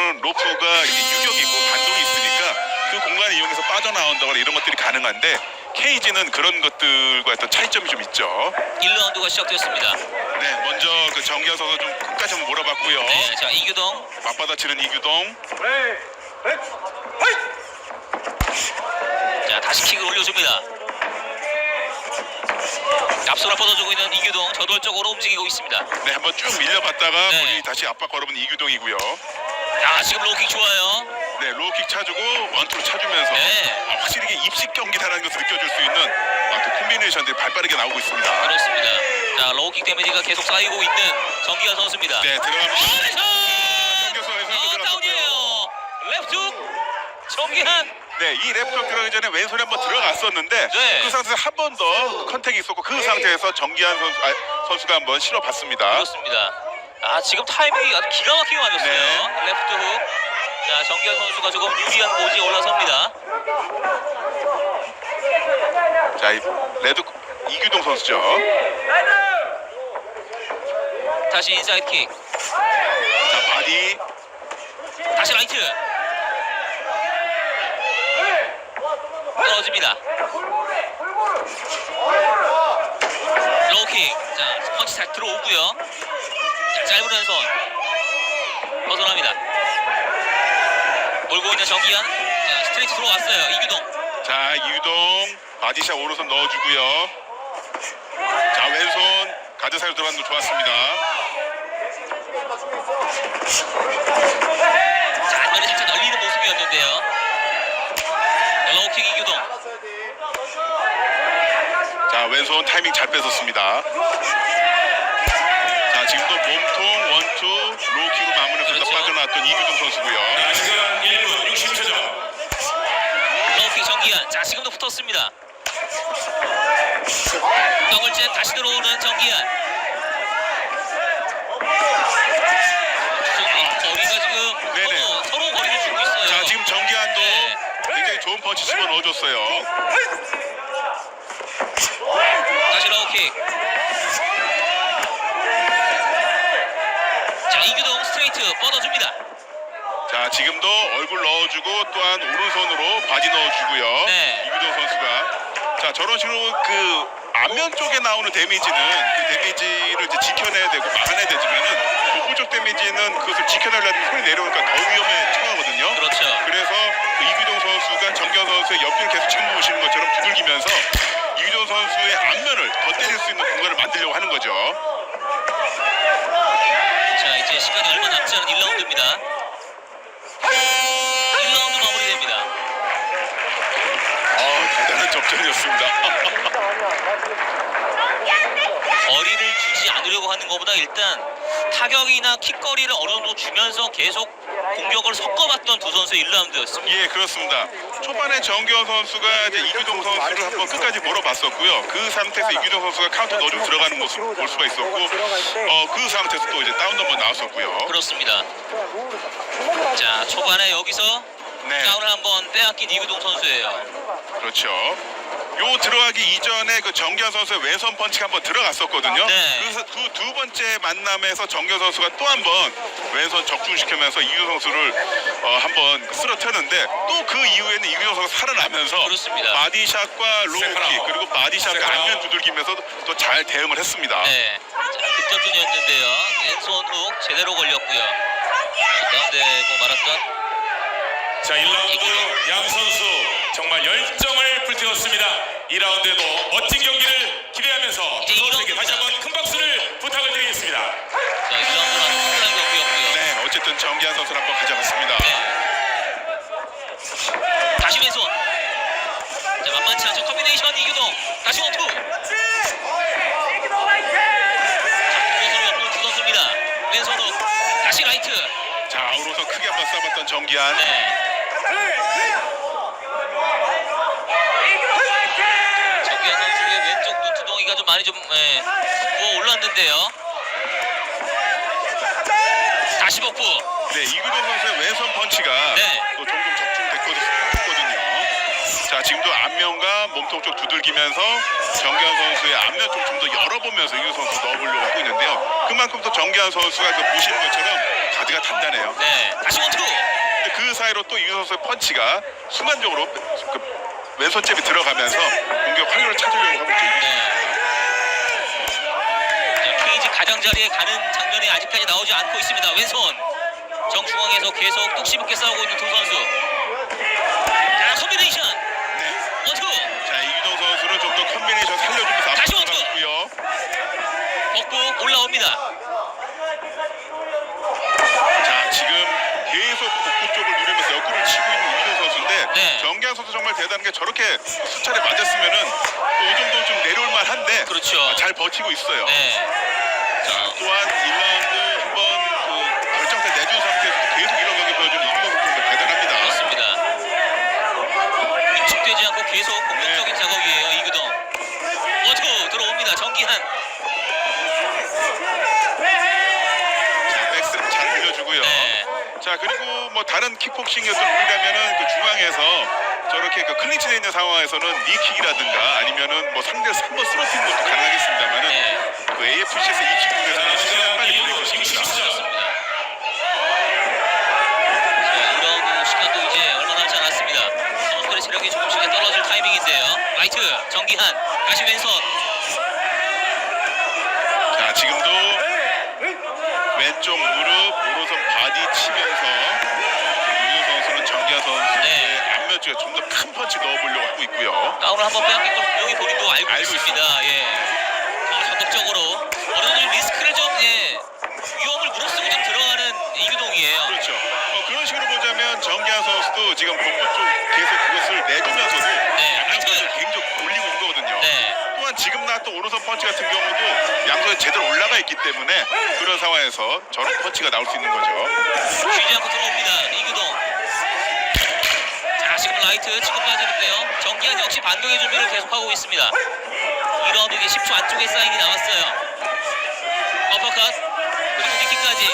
그런 로프가 이제 유격이 있고 반동이 있으니까 그 공간을 이용해서 빠져나온다거나 이런 것들이 가능한데 케이지는 그런 것들과 어떤 차이점이 좀 있죠. 1라운드가 시작되었습니다. 네, 먼저 그 정기현 선수 좀 끝까지 한번 몰아봤고요. 네, 자 이규동 맞받아치는 이규동. 자 다시 킥을 올려줍니다. 앞서라 뻗어주고 있는 이규동 저돌적으로 움직이고 있습니다. 네, 한번 쭉 밀려봤다가 네. 본인이 다시 압박 걸어본 이규동이고요. 아 지금 로킥 좋아요. 네, 로우킥 차주고 원투로 차주면서 네. 아, 확실히 이게 입식 경기다라는 것을 느껴줄 수 있는 아, 또 콤비네이션들이 발빠르게 나오고 있습니다. 그렇습니다. 자 로킥 데미지가 계속 쌓이고 있는 정기현 선수입니다. 네, 왼손! 정교수에서 어, 들어갔고요. 다운이에요. 레프트 정기한 네, 이 랩쪽 들어가기 전에 왼손에 한번 들어갔었는데 네. 그 상태에서 한 번 더 컨택이 있었고 그 상태에서 정기한 선수, 아, 선수가 한번 실어봤습니다. 그렇습니다. 아 지금 타이밍이 아주 기가 막히게 맞았어요. 네. 레프트 훅. 자 정기현 선수가 조금 유리한 포지에 올라섭니다. 자, 이 레드 이규동 선수죠. 다시 인사이드 킥. 자, 바디 다시 라이트. 떨어집니다. 로우킥. 자, 펀치 잘 들어오고요. 자, 짧은 왼손. 벗어납니다. 몰고 있는 정기현. 자, 스트레이트 들어왔어요. 이규동. 자, 이규동 바디샷 오른손 넣어주고요. 자, 왼손 가드 사이로 들어가는 거 좋았습니다. 자, 안면에 살짝 널리는 모습이었는데요. 자, 로우킥 이규동. 자, 왼손 타이밍 잘 뺏었습니다. 자, 지금도 몸통 원투 로우킥으로 마무리해서 빠져나왔던 이규동 선수고요. 자, 시간 1분 60초죠. 로우킥 정기현. 자, 지금도 붙었습니다. 더블젠 다시 들어오는 정기현. 아, 거리가 지금 네네. 서로, 서로 거리를 주고 있어요. 자, 지금 정기한도 네. 굉장히 좋은 펀치 집어 넣어줬어요. 다시 로우킥. 자, 이규동 스트레이트 뻗어줍니다. 자, 지금도 얼굴 넣어주고 또한 오른손으로 바디 넣어주고요. 네. 이규동 선수가. 자, 저런 식으로 그 안면 쪽에 나오는 데미지는 그 데미지를 이제 지켜내야 되고 막아내야 되지만은 복부 쪽 데미지는 그것을 지켜내려면 손이 내려오니까 더 위험에 처하거든요. 그렇죠. 그래서 그 이규동 선수가 정경 선수의 옆을 계속 지금 보시는 것처럼 두들기면서 이규동 선수의 앞면을 더 때릴 수 있는 공간을 만들려고 하는 거죠. 자, 이제 시간이 얼마 남지 않은 1라운드입니다. 접전이었습니다. 거리를 주지 않으려고 하는 것보다 일단 타격이나 킥거리를 어느 정도 주면서 계속 공격을 섞어봤던 두 선수의 1라운드였습니다. 예, 그렇습니다. 초반에 정기현 선수가 이제 이규동 선수를 한번 끝까지 몰아봤었고요. 그 상태에서 이규동 선수가 카운터 넣어주고 들어가는 모습 볼 수가 있었고, 어, 그 상태에서 또 이제 다운 넘버 나왔었고요. 그렇습니다. 자, 초반에 여기서 네, 다운을 한번 빼앗긴 이구동 선수예요. 그렇죠. 요 들어가기 이전에 그 정기현 선수의 왼손 펀치가 한번 들어갔었거든요. 네. 그래서 그 두 번째 만남에서 정기현 선수가 또 한 번 왼손 적중시키면서 이규 선수를 어, 한번 쓰러뜨렸는데 또 그 이후에는 이규 선수가 살아나면서 그렇습니다. 바디샷과 로우킥. 그리고 바디샷과. 안면 두들기면서 또 잘 대응을 했습니다. 네. 자, 득점준이었는데요. 왼손 훅 제대로 걸렸고요. 가운데 고 말았던 자, 1라운드 양 선수 정말 열정을 불태웠습니다. 2라운드에도 멋진 경기를 기대하면서 두 선수에게 다시 한번 큰 박수를 부탁을 드리겠습니다. 자, 1라운드 아주 끝난 경기였고요. 네, 어쨌든 정기한 선수를 한번 가져갔습니다. 네. 다시 왼손. 자, 만만치 않죠. 커뮤니케이션 이규동. 다시 원투. 왼손을 엎는 두 선수입니다. 왼손 훅. 다시 라이트. 자, 아우로서 크게 한번 쏴봤던 정기한. 네. 정기현 선수의 왼쪽 눈두덩이가 좀 많이 좀 예, 부어 올랐는데요. 다시 복부. 네, 이규동 선수의 왼손 펀치가 네. 또 종종 적중됐거든요. 자, 지금도 앞면과 몸통 쪽 두들기면서 정기한 선수의 앞면 쪽 좀 더 열어보면서 이규 선수 넣어보려고 하고 있는데요. 그만큼 또 정기한 선수가 그 보시는 것처럼 가드가 단단해요. 네. 다시 원투. 반대로 또 이규 선수의 펀치가 순간적으로 그 왼손 잽이 들어가면서 공격 활로를 찾으려고 하고 있죠. 네. 자, 케이지 가장자리에 가는 장면이 아직까지 나오지 않고 있습니다. 왼손 정중앙에서 계속 뚝심 있게 싸우고 있는 두 선수. 자, 콤비네이션 네. 원투 자 이규동 선수는 좀 더 컨비네이션 살려주면서 다시 앞으로 원투. 나왔고요. 걷고 올라옵니다. 자 지금 계속 복부 쪽을 누리면서 옆구리를 치고 있는 이규동 선수인데 네. 정기환 선수 정말 수차례 맞았으면은 또이 정도 좀 내려올 만 한데 그렇죠. 아, 잘 버티고 있어요. 네. 자, 또한 1라운드 한번 그 결정타 내준 상태에서 계속 이런 경기 보여주는 이규동 선수 대단합니다. 그렇습니다. 위축되지 않고 계속 공격적인 작업이에요. 이규동. 원투 들어옵니다. 정기한. 자, 백스를 잘 밀려주고요. 네. 자, 그리고 뭐 다른 킥복싱이었던 룰이라면은 그 중앙에서 저렇게 그 클린치돼 있는 상황에서는 니킥이라든가 아니면은 뭐 상대를 3번 쓰러뜨리는 것도 가능하겠습니다만은 네. 그 AFC에서 이 킥복에서는 시간 빨리 일부 풀리고 있습니다. 그렇습니다. 자, 2라운드 시간도 이제 얼마 남지 않았습니다. 선수들의 체력이 조금씩 떨어질 타이밍인데요. 라이트 정기한 다시 왼손. 자, 지금도 왼쪽 무릎 오른손 바디 치면서 윤우 선수는 정기아 선수의 네. 안면 쪽에 좀 더 큰 펀치 넣어보려고 하고 있고요. 다운을 한번 빼앗긴 걸 분명히 본인도 알고, 알고 있습니다. 예. 더 적극적으로 어느 정도 리스크를 좀 예, 위험을 무릅쓰고 좀 들어가는 이규동이에요. 그렇죠. 어, 그런 식으로 보자면 정기아 선수도 지금 복부 쪽 계속 그것을 내주면서도 네, 양손을 굉장히 올리고 있는 거거든요. 네. 또한 지금 나왔던 오른손 펀치 같은 경우도 양손이 제대로 올라가 있기 때문에 그런 상황에서 저런 펀치가 나올 수 있는 거죠. 쉬지 않고 들어옵니다. 이규동. 자, 지금 라이트 치고 빠지는데요. 역시 반격의 준비를 계속하고 있습니다. 2라운드 이제 10초 안쪽에 사인이 나왔어요. 어퍼컷 그리고 니킥까지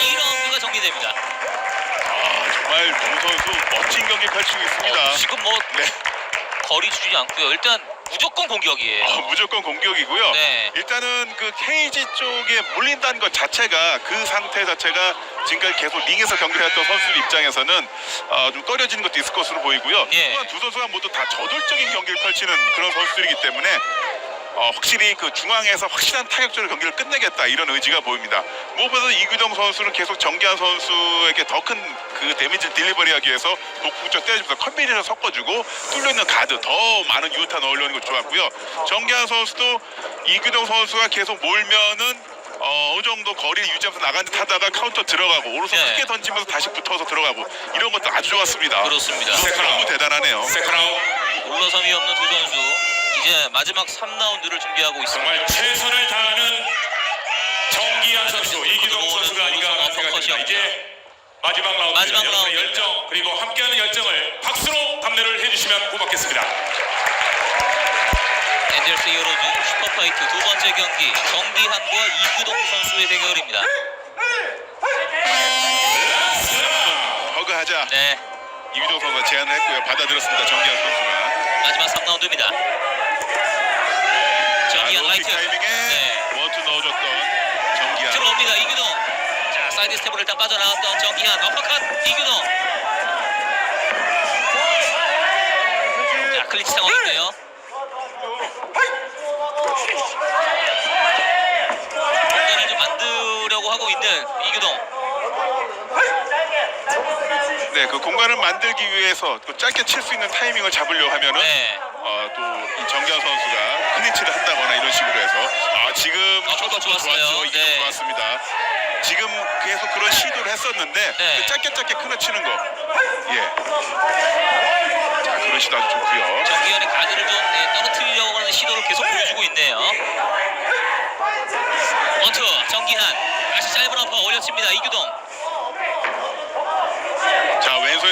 2라운드가 정리됩니다. 아, 정말 두 선수 멋진 경기 펼치고 있습니다. 어, 지금 뭐 네. 거리 주지 않고요. 일단 무조건 공격이에요. 아, 무조건 공격이고요. 네. 일단은 그 케이지 쪽에 물린다는 것 자체가 그 상태 자체가 지금까지 계속 링에서 경기를 했던 선수들 입장에서는 어, 좀 꺼려지는 것도 있을 것으로 보이고요. 예. 또한 두 선수가 모두 다 저돌적인 경기를 펼치는 그런 선수들이기 때문에 어, 확실히 그 중앙에서 확실한 타격적으로 경기를 끝내겠다 이런 의지가 보입니다. 무엇보다 이규동 선수는 계속 정기한 선수에게 더 큰 그 데미지를 딜리버리하기 위해서 복부 쪽 때려주면서 컨비네이션 섞어주고 뚫려있는 가드 더 많은 유타 넣으려는 거 좋았고요. 정기한 선수도 이규동 선수가 계속 몰면은 어, 어느 정도 거리를 유지하면서 나간 듯 하다가 카운터 들어가고 오른손 네. 크게 던지면서 다시 붙어서 들어가고 이런 것도 아주 좋았습니다. 그렇습니다. 너무 대단하네요. 세컨아웃 올라섬이 없는 두 선수. 이제 마지막 3라운드를 준비하고 있습니다. 정말 최선을 다하는 정기현 선수, 이기동 선수가 아닌가 생각이 듭니다. 이제 마지막 라운드, 마지막 여러분의 라운드. 열정 그리고 함께하는 열정을 박수로 감내를 해주시면 고맙겠습니다. 엔젤스 히어로즈 슈퍼파이트 두 번째 경기 정기한과 이규동 선수의 대결입니다. 허그하자. 네, 이규동 선수가 제안을 했고요. 받아들였습니다. 정기한 선수가. 마지막 3라운드입니다. 아, 정기한 로킥 라이트. 타이밍에 네, 원투 넣어줬던 정기한. 들어옵니다. 이규동. 자, 사이드 스텝으로 일단 빠져나왔던 정기한. 어퍼컷 이규동. 자, 클린치 상황인데요. 공간을 좀 만들려고 하고 있는 이규동. 네, 그 공간을 만들기 위해서 그 짧게 칠 수 있는 타이밍을 잡으려 하면은 네. 어, 또이 정기한 선수가 클린치를 한다거나 이런 식으로 해서 아 지금 아, 쇼도 좋았어요. 좋았죠. 이게 네. 좋았습니다. 지금 계속 그런 시도를 했었는데 네. 그 짧게 짧게 끊어치는 거. 예. 자, 그런 시도 아주 좋고요. 정기현의 가드를 좀 네, 떨어뜨리려고 하는 시도를 계속 보여주고 있네요. 원투 정기한 다시 짧은 어퍼 올려칩니다. 이규동.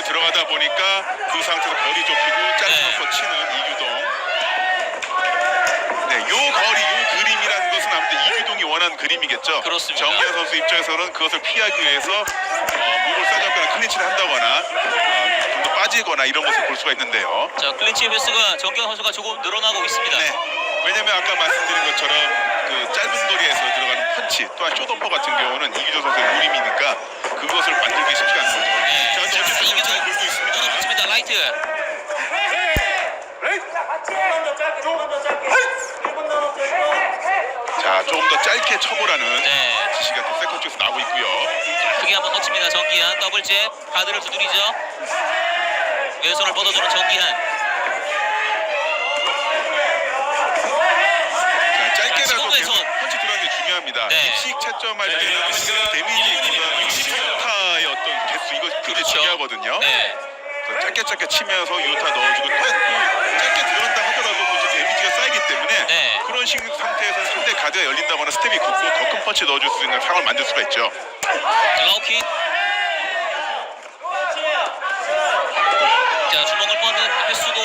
들어가다 보니까 그 상태에서 거리 좁히고 짧은 네. 치는 이규동. 네, 요 거리, 요 그림이라는 것은 아무래도 이규동이 원하는 그림이겠죠. 그렇습니다. 정기현 선수 입장에서는 그것을 피하기 위해서 어, 목을 싸잡거나 클린치를 한다거나 어, 좀더 빠지거나 이런 모습을 볼 수가 있는데요. 자 클린치 횟수가 정기현 선수가 조금 늘어나고 있습니다. 네. 왜냐면 아까 말씀드린 것처럼 그 짧은 거리에서 들어가는 펀치 또한 쇼덤퍼 같은 경우는 이기조 선수의 무림이니까 그것을 만들기 쉽지 않은 거죠. 네, 자, 근데 이기조 잘 놀고 있습니다. 그렇습니다. 라이트. 자, 조금 더 짧게 쳐보라는 네. 지시가 또 세컨 쪽에서 나오고 있고요. 자, 크게 한번 거칩니다. 정기한 더블제 가드를 두드리죠. 왼손을 뻗어주는 정기한. 짧게라도 계속 왼손. 펀치 들어가는 게 중요합니다. 네. 입식 채점할 네, 때는 지금 데미지 보다 일본이 유타의 어떤 개수 이거 굉장히 그렇죠. 중요하거든요. 네. 그래서 짧게 짧게 치면서 유타 넣어주고 또 짧게 들어간다 하더라도 그 이제 데미지가 쌓이기 때문에 네. 그런 식 상태에서 상대 가드가 열린다거나 스텝이 굳고 더 큰 펀치 넣어줄 수 있는 상황을 만들 수가 있죠. 라우킥. 자 주먹을 뻗는 횟수도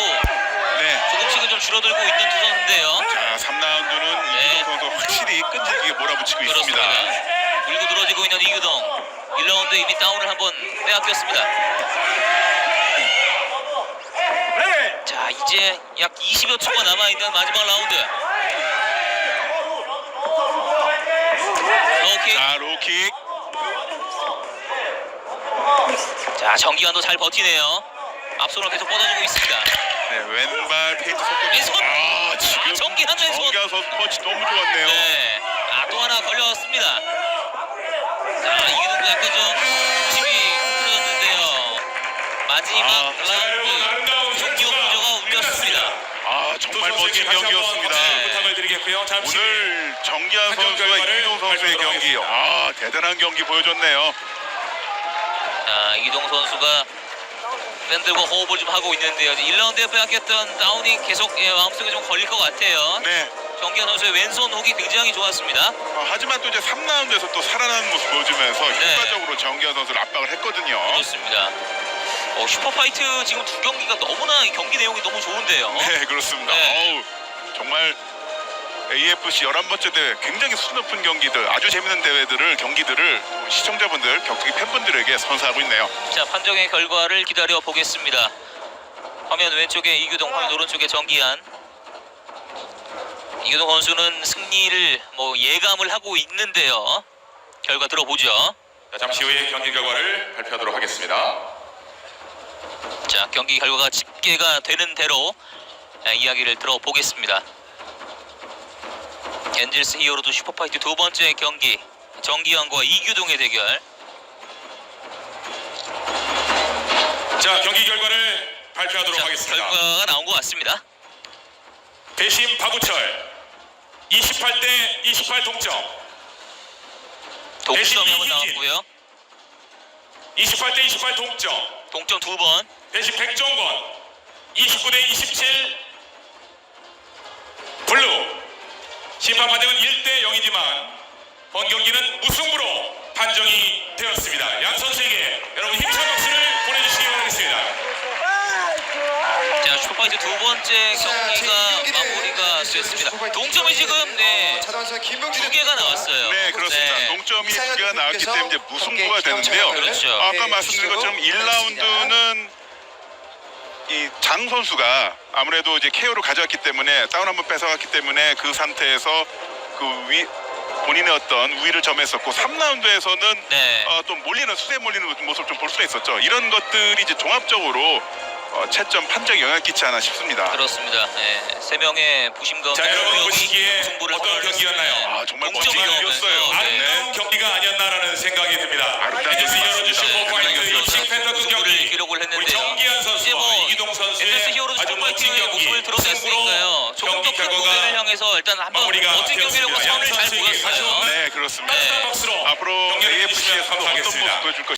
네. 조금씩은 좀 줄어들고 있는 두 선수인데요. 자, 3라운드는 네. 이기동 선수 확실히 끈질기게 몰아붙이고 그렇습니다. 있습니다. 밀고 들어지고 있는 이규동. 1라운드 이미 다운을 한번 빼앗겼습니다. 자 이제 약 20여 초가 남아있는 마지막 라운드. 로킥. 자, 로킥. 자 정기환도 잘 버티네요. 앞손을 계속 뻗어주고 있습니다. 네, 왼발 페이트 속도. 왼손. 아, 지금 아, 정기한 왼손. 정기한 선수 펀치 너무 좋았네요. 네. 아, 또 하나 걸렸습니다. 자, 이기동도 약간 좀 힘이 흐트러졌는데요. 마지막 아, 라운드 아름다운 경기 공조가 울렸습니다. 아, 정말 멋진 경기였습니다. 네. 부탁을 드리겠고요. 잠시 오늘 판정 선수와 이기동 선수의 경기. 아, 대단한 경기 보여줬네요. 자, 이동 선수가 팬들과 호흡을 좀 하고 있는데요. 1라운드에 빼앗겼던 다운이 계속 예, 마음속에 좀 걸릴 것 같아요. 네. 정기현 선수의 왼손 훅이 굉장히 좋았습니다. 어, 하지만 또 이제 3라운드에서 또 살아나는 모습 보여주면서 네. 효과적으로 정기한 선수를 압박을 했거든요. 그렇습니다. 어, 슈퍼파이트 지금 두 경기가 너무나 이 경기 내용이 너무 좋은데요. 네, 그렇습니다. 네. 어우, 정말 AFC 11번째 대회 굉장히 수준 높은 경기들, 아주 재밌는 대회들을 경기들을 시청자분들, 격투기 팬분들에게 선사하고 있네요. 자 판정의 결과를 기다려 보겠습니다. 화면 왼쪽에 이규동, 화면 오른쪽에 정기한. 이규동 선수는 승리를 뭐 예감을 하고 있는데요. 결과 들어보죠. 자, 잠시 후에 경기 결과를 발표하도록 하겠습니다. 자 경기 결과가 집계가 되는 대로 아, 이야기를 들어보겠습니다. 엔젤스 히어로드 슈퍼파이트 두 번째 경기 정기현과 이규동의 대결. 자, 경기 결과를 발표하도록 자 하겠습니다. 결과가 나온 것 같습니다. 배심 박우철 28대 28 동점. 동점이. 나왔고요. 28대 28 동점. 동점 두 번. 배심 백종건 29대 27 블루. 심판 판정은 1대 0이지만 본 경기는 무승부로 판정이 되었습니다. 양 선수에게 여러분 힘찬 박수를 보내주시기 바라겠습니다. 자 슈퍼파이트 두 번째 경기가 됐습니다. 동점이 지금 네. 두 개가 나왔어요. 네, 그렇습니다. 네. 동점이 두 개가 나왔기 때문에 이제 무승부가 되는데요. 그렇죠. 아까 말씀드린 것처럼 1라운드는 이장 선수가 아무래도 이제 KO를 가져왔기 때문에 다운 한번 뺏어갔기 때문에 그 상태에서 그 위, 본인의 어떤 우위를 점했었고 3라운드에서는 네. 어, 또 몰리는 수세 몰리는 모습 좀볼 수가 있었죠. 이런 것들이 이제 종합적으로 어, 채점 판정에 영향을 끼치 않아 싶습니다. 그렇습니다. 네. 세 명의 부심 가운데 자, 여러분 두 명이 보시기에 어떤 경기였나요? 아, 정말 멋진 경기였어요. 네. 아름다운 경기가 아니었나라는 생각이 듭니다. 아름다운 경기였습니다. 슈퍼파이트 네, 입식 펜타급 승부를 경기 기록을 우리 했는데요. 이제 선수와 뭐 이기동 선수의 엔젤스 히어로즈 아주 멋진 경기 모습을 드러냈으니까요. 조금 경기 더큰 무대를 결과가 향해서 일단 한번 마무리가 멋진 되었습니다. 선을 잘 선수에게 보였어요. 네, 그렇습니다. 네. 따뜻한 박수로 앞으로 경기를 AFC에서 해주시면 어떤 모습 감사하겠습니다. 보여줄 것인지